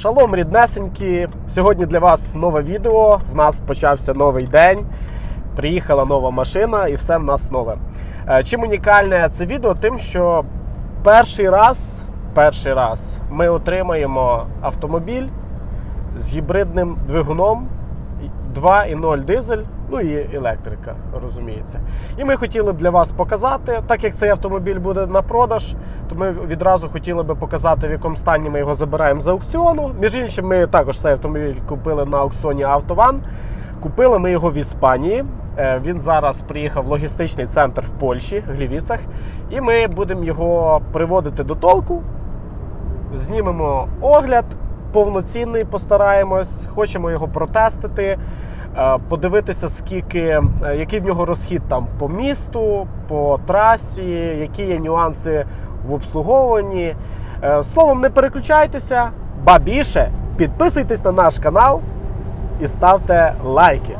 Шалом, ріднесенькі. Сьогодні для вас нове відео. В нас почався новий день. Приїхала нова машина і все в нас нове. Е, Чим унікальне це відео? Тим, що перший раз, перший раз ми отримаємо автомобіль з гібридним двигуном 2.0 дизель, ну і електрика, розуміється. І ми хотіли б для вас показати, так як цей автомобіль буде на продаж, то ми відразу хотіли би показати, в якому стані ми його забираємо з аукціону. Між іншим, ми також цей автомобіль купили на аукціоні Автован. Купили ми його в Іспанії. Е, Він зараз приїхав в логістичний центр в Польщі, в Глівіцах, і ми будемо його приводити до толку. Знімемо огляд повноцінний, постараємось, хочемо його протестити, подивитися, скільки, е, який в нього розхід там по місту, по трасі, які є нюанси в обслуговуванні. Е, Словом, не переключайтеся, ба більше, підписуйтесь на наш канал і ставте лайки.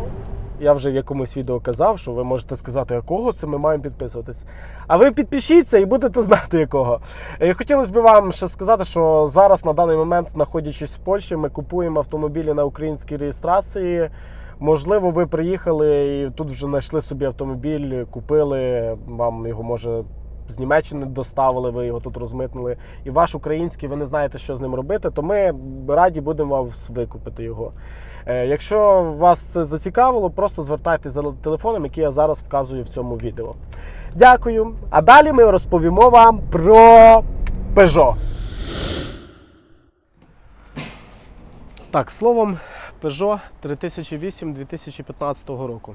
Я вже в якомусь відео казав, що ви можете сказати, якого це ми маємо підписуватись. А ви підпишіться і будете знати якого. Е, Хотілося б вам ще сказати, що зараз на даний момент, знаходячись в Польщі, ми купуємо автомобілі на українській реєстрації. Можливо, ви приїхали і тут вже знайшли собі автомобіль, купили, вам його може з Німеччини доставили, ви його тут розмитнили, і ваш український, ви не знаєте, що з ним робити, то ми раді будемо вас викупити його. Е, Якщо вас це зацікавило, просто звертайтеся за телефоном, який я зараз вказую в цьому відео. Дякую. А далі ми розповімо вам про Peugeot. Так, словом, Peugeot 3008 2015 року.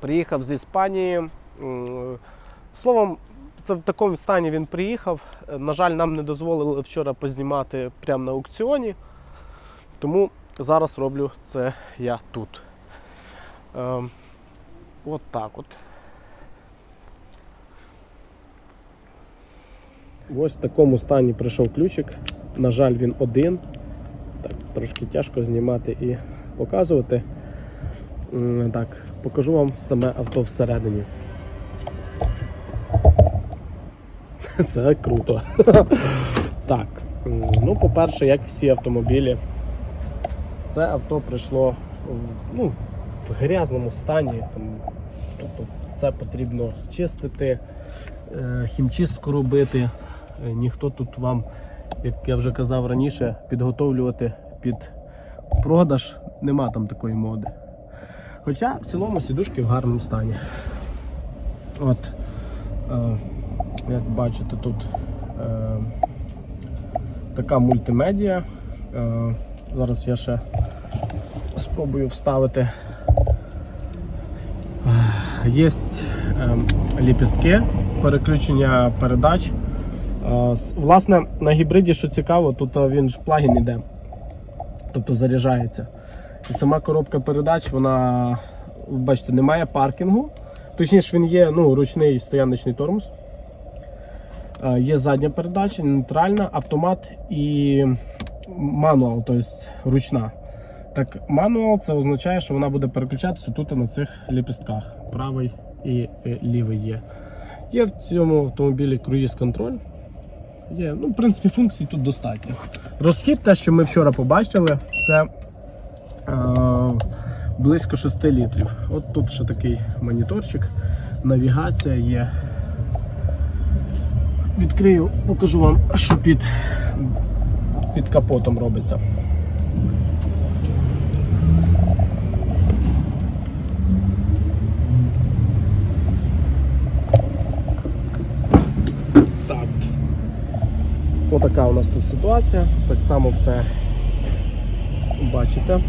Приїхав з Іспанії. Словом, це в такому стані він приїхав. На жаль, нам не дозволили вчора познімати прямо на аукціоні. Тому зараз роблю це я тут. Ем, от так от. Ось в такому стані прийшов ключик. На жаль, він один. Трошки тяжко знімати і показувати. Так, покажу вам саме авто всередині. Це круто. Так, ну, по-перше, як всі автомобілі, це авто прийшло ну, в грязному стані. Там, тобто все потрібно чистити, е, хімчистку робити. Е, Ніхто тут вам, як я вже казав раніше, підготовлювати під продаж нема там такої моди. Хоча в цілому сідушки в гарному стані. От, е, як бачите, тут е, така мультимедіа. Е, зараз я ще спробую вставити. Є ліпістки, переключення передач. Е, Власне, на гібриді, що цікаво, тут е, він ж плагін іде, тобто заряджається. І сама коробка передач, вона, бачите, немає паркінгу. Точніше, він є ну, ручний стояночний тормоз. Е, Є задня передача, нейтральна, автомат і мануал, тобто ручна. Так, мануал це означає, що вона буде переключатися тут на цих ліпістках. Правий і е, лівий є. Є в цьому автомобілі круїз контроль. Є, ну, в принципі, функцій тут достатньо. Розхід, те, що ми вчора побачили, це е, близько 6 літрів. От тут ще такий моніторчик, навігація є. Відкрию, покажу вам, що під, під капотом робиться. Так. Отака у нас тут ситуація. Так само все бачите.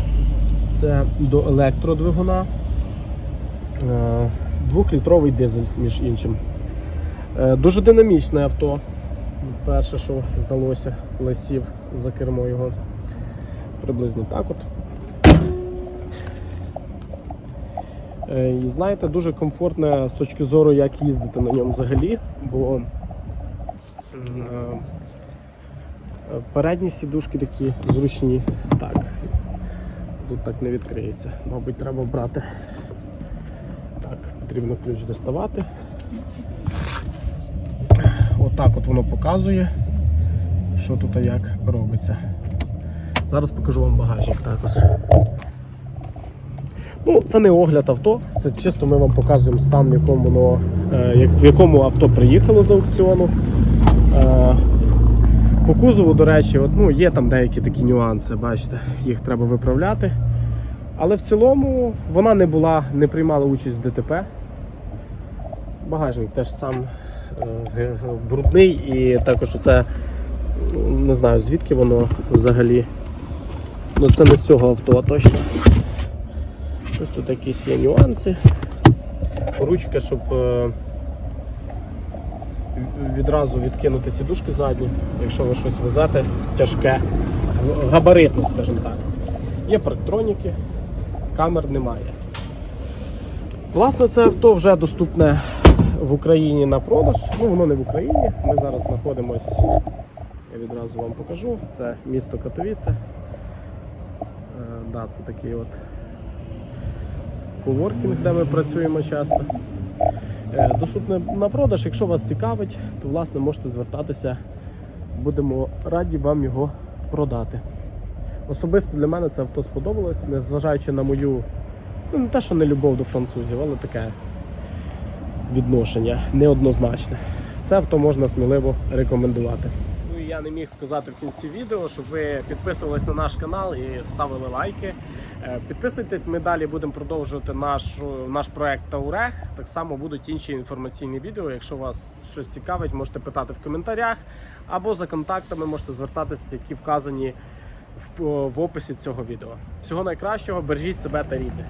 Це до електродвигуна. Е, Двохлітровий дизель, між іншим. Е, Дуже динамічне авто. Перше, що здалося, коли сів за кермо його. Приблизно так от. Е, І знаєте, дуже комфортне з точки зору, як їздити на ньому взагалі, бо передні сідушки такі зручні. Так. Тут так не відкриється. Мабуть, треба брати. Так, потрібно ключ доставати. Отак от воно показує, що тут і як робиться. Зараз покажу вам багажник також. Ну, це не огляд авто, це чисто ми вам показуємо стан, в якому воно, е, в якому авто приїхало з аукціону. По кузову, до речі, от, ну, є там деякі такі нюанси, бачите, їх треба виправляти. Але в цілому вона не була, не приймала участь в ДТП. Багажник теж сам е, брудний і також оце ну, не знаю звідки воно взагалі. Ну це не з цього авто, а точно. Щось тут якісь є нюанси. Ручка, щоб е, відразу відкинути сідушки задні, якщо ви щось везете тяжке, габаритне, скажімо так. Є парктроніки, камер немає. Власне, це авто вже доступне в Україні на продаж. Ну, воно не в Україні. Ми зараз знаходимось, я відразу вам покажу. Це місто Катовіце. Е, да, це такий от коворкінг, де ми працюємо часто. Е, доступне на продаж. Якщо вас цікавить, то власне можете звертатися. Будемо раді вам його продати. Особисто для мене це авто сподобалось, незважаючи на мою, ну не те, що не любов до французів, але таке відношення неоднозначне. Це авто можна сміливо рекомендувати. Ну і я не міг сказати в кінці відео, щоб ви підписувались на наш канал і ставили лайки. Е, Підписуйтесь, ми далі будемо продовжувати наш, наш проект Таурех. Так само будуть інші інформаційні відео. Якщо вас щось цікавить, можете питати в коментарях або за контактами можете звертатися, які вказані в, в описі цього відео. Всього найкращого, бережіть себе та рідних.